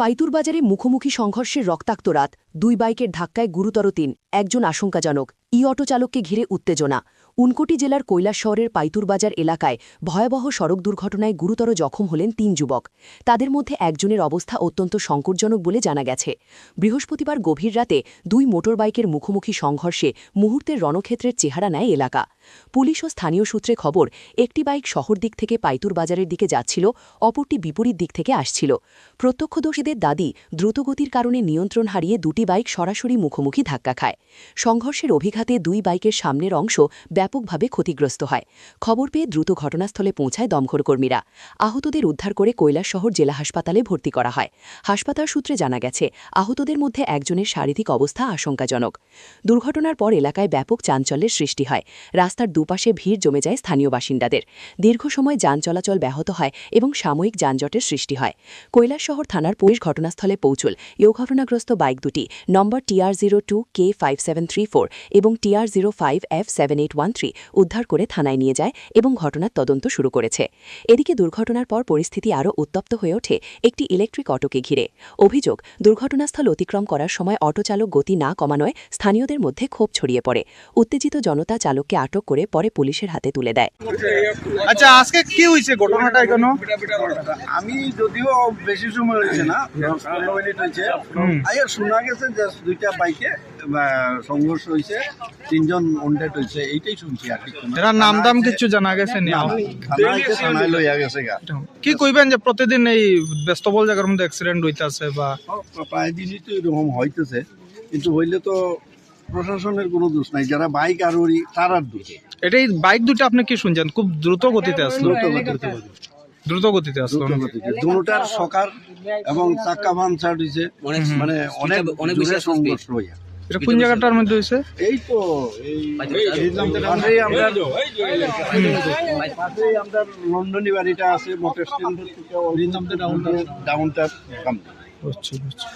পাইতুর বাজারে মুখোমুখি সংঘর্ষের রক্তাক্ত রাত দুই বাইকের ধাক্কায় গুরুতর তিন একজন আশঙ্কাজনক। ই অটো চালককে ঘিরে উত্তেজনা। উনকোটি জেলার কৈলাস শহরের পাইতুর বাজার এলাকায় ভয়াবহ সড়ক দুর্ঘটনায় গুরুতর জখম হলেন তিন যুবক। তাদের মধ্যে একজনের অবস্থা অত্যন্ত সংকটজনক বলে জানা গেছে। বৃহস্পতিবার গভীর রাতে দুই মোটরবাইকের মুখোমুখি সংঘর্ষে মুহূর্তের রণক্ষেত্রের চেহারা নেয় এলাকা। পুলিশ ও স্থানীয় সূত্রে খবর, একটি বাইক শহর দিক থেকে পাইতুর বাজারের দিকে যাচ্ছিল, অপরটি বিপরীত দিক থেকে আসছিল। প্রত্যক্ষদর্শীদের দাদি দ্রুতগতির কারণে নিয়ন্ত্রণ হারিয়ে দুটি বাইক সরাসরি মুখোমুখি ধাক্কা খায়। সংঘর্ষের অভিঘাতে দুই বাইকের সামনের অংশ ব্যাপকভাবে ক্ষতিগ্রস্ত হয়। খবর পেয়ে দ্রুত ঘটনাস্থলে পৌঁছায় দমঘর কর্মীরা। আহতদের উদ্ধার করে কৈলাসশহর জেলা হাসপাতালে ভর্তি করা হয়। হাসপাতাল সূত্রে জানা গেছে, আহতদের মধ্যে একজনের শারীরিক অবস্থা আশঙ্কাজনক। দুর্ঘটনার পর এলাকায় ব্যাপক চাঞ্চল্যের সৃষ্টি হয়। রাস্তার দুপাশে ভিড় জমে যায় স্থানীয় বাসিন্দাদের। দীর্ঘ সময় যান চলাচল ব্যাহত হয় এবং সাময়িক যানজটের সৃষ্টি হয়। কৈলাসশহর থানার পুলিশ ঘটনাস্থলে পৌঁছল। এ ঘটনাগ্রস্ত বাইক দুটি, number TR zero two K five seven three four এবং TR zero five F seven eight one three উদ্ধার করে থানায় নিয়ে যায় এবং ঘটনার তদন্ত শুরু করেছে। এদিকে দুর্ঘটনার পর পরিস্থিতি আরও উত্তপ্ত হয়ে ওঠে একটি ইলেকট্রিক অটোকে ঘিরে। অভিযোগ দুর্ঘটনাস্থল অতিক্রম করার সময় অটো চালক গতি না কমানোয় স্থানীয়দের মধ্যে ক্ষোভ ছড়িয়ে পড়ে। উত্তেজিত জনতা চালককে আটক করে পরে পুলিশের হাতে তুলে দেয়। আচ্ছা আজকে কি হয়েছে ঘটনাটা এখানে? আমি যদিও বেশি সময় হয়েছে না দশ পনেরো মিনিট হয়েছে। শোনা গেছে দুইটা বাইকে সংঘর্ষ হয়েছে তিনজন অনডেড হয়েছে এইটাই শুনছি আর কি। এরা নাম দাম কিছু জানা গেছে লইয়া গা। কি কইবেন যে প্রতিদিন এই ব্যস্তবল জায়গার মধ্যে অ্যাক্সিডেন্ট হইতাছে বা প্রায় দিনই তো এরকম হইতেছে কিন্তু হইলে তো প্রশাসনের কোনো দোষ নাই যারা বাইক আরোহী তারার দোষ। এটাই বাইক দুটো আপনি কি শুনছেন? খুব দ্রুত গতিতে আসলো। দ্রুত গতিতে দ্রুত গতিতে। আসলো। দুটার সকার এবং চাক্কা পাঞ্চার হয়েছে মানে অনেক অনেক সংঘর্ষ হইয়া। এটা কোন জায়গাটার মধ্যে হয়েছে এই তো এই আমরা আমরা লন্ডনী বাড়িটা আছে মোটর স্ট্যান্ড থেকে ডাউনটার সামনে বুঝছি বুঝছি